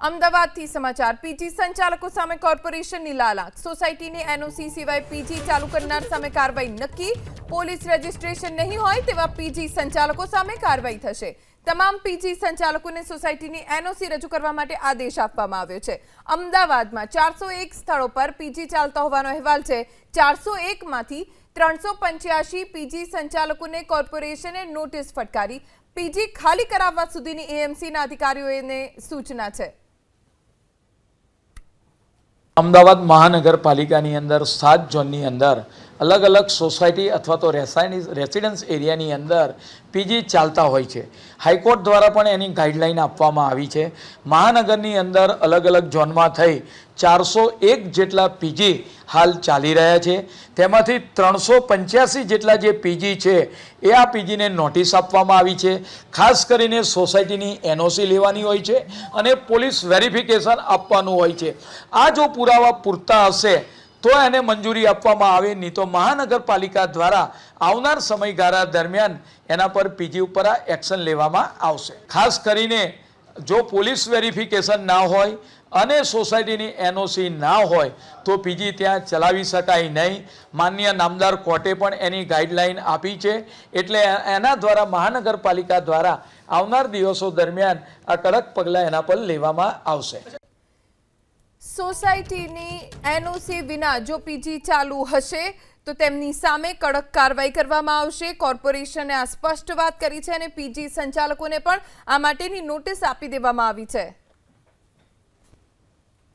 અમદાવાદથી સમાચાર. પીજી સંચાલકો સામે કોર્પોરેશનની લાલાક સોસાયટીની એનઓસી સિવાય પીજી ચાલુ કરનાર સામે કાર્યવાહી નક્કી. પોલીસ રજીસ્ટ્રેશન નહીં હોય તેવા પીજી સંચાલકો સામે કાર્યવાહી થશે. તમામ પીજી સંચાલકોને સોસાયટીની એનઓસી રજૂ કરવા માટે આદેશ આપવામાં આવ્યો છે. અમદાવાદમાં ચારસો એક સ્થળો પર પીજી ચાલતા હોવાનો અહેવાલ છે. ચારસો એકમાંથી ત્રણસો પંચ્યાસી પીજી સંચાલકોને કોર્પોરેશને નોટિસ ફટકારી. પીજી ખાલી કરાવવા સુધીની એએમસીના અધિકારીઓને સૂચના છે. અમદાવાદ મહાનગરપાલિકાની અંદર સાત ઝોનની અંદર અલગ અલગ સોસાયટી અથવા તો રેસાયની રેસિડન્સ એરિયાની અંદર પીજી ચાલતા હોય છે. હાઈકોર્ટ દ્વારા પણ એની ગાઈડલાઈન આપવામાં આવી છે. મહાનગરની અંદર અલગ અલગ ઝોનમાં થઈ ચારસો એક જેટલા પીજી હાલ ચાલી રહ્યા છે. તેમાંથી ત્રણસો પંચ્યાસી જેટલા જે પીજી છે, એ આ પીજીને નોટિસ આપવામાં આવી છે. ખાસ કરીને સોસાયટીની એનઓસી લેવાની હોય છે અને પોલીસ વેરિફિકેશન આપવાનું હોય છે. આ જો પુરાવા પૂરતા હશે તો એને મંજૂરી આપવામાં આવે, નહીં તો મહાનગરપાલિકા દ્વારા આવનાર સમયગાળા દરમિયાન એના પર પીજી ઉપર આ એક્શન લેવામાં આવશે. ખાસ કરીને જો પોલીસ વેરિફિકેશન ના હોય અને સોસાયટીની એનઓસી ના હોય, તો પીજી ત્યાં ચલાવી શકાય નહીં. માન્ય નામદાર કોર્ટે પણ એની ગાઈડલાઈન આપી છે. એટલે એના દ્વારા મહાનગરપાલિકા દ્વારા આવનાર દિવસો દરમિયાન આ કડક પગલાં એના પર લેવામાં આવશે. સોસાયટીની એનઓસી વિના જો પીજી ચાલુ હશે, તો તેમની સામે કડક કાર્યવાહી કરવામાં આવશે. કોર્પોરેશને આ સ્પષ્ટ વાત કરી છે અને પીજી સંચાલકોને પણ આ માટેની નોટિસ આપી દેવામાં આવી છે.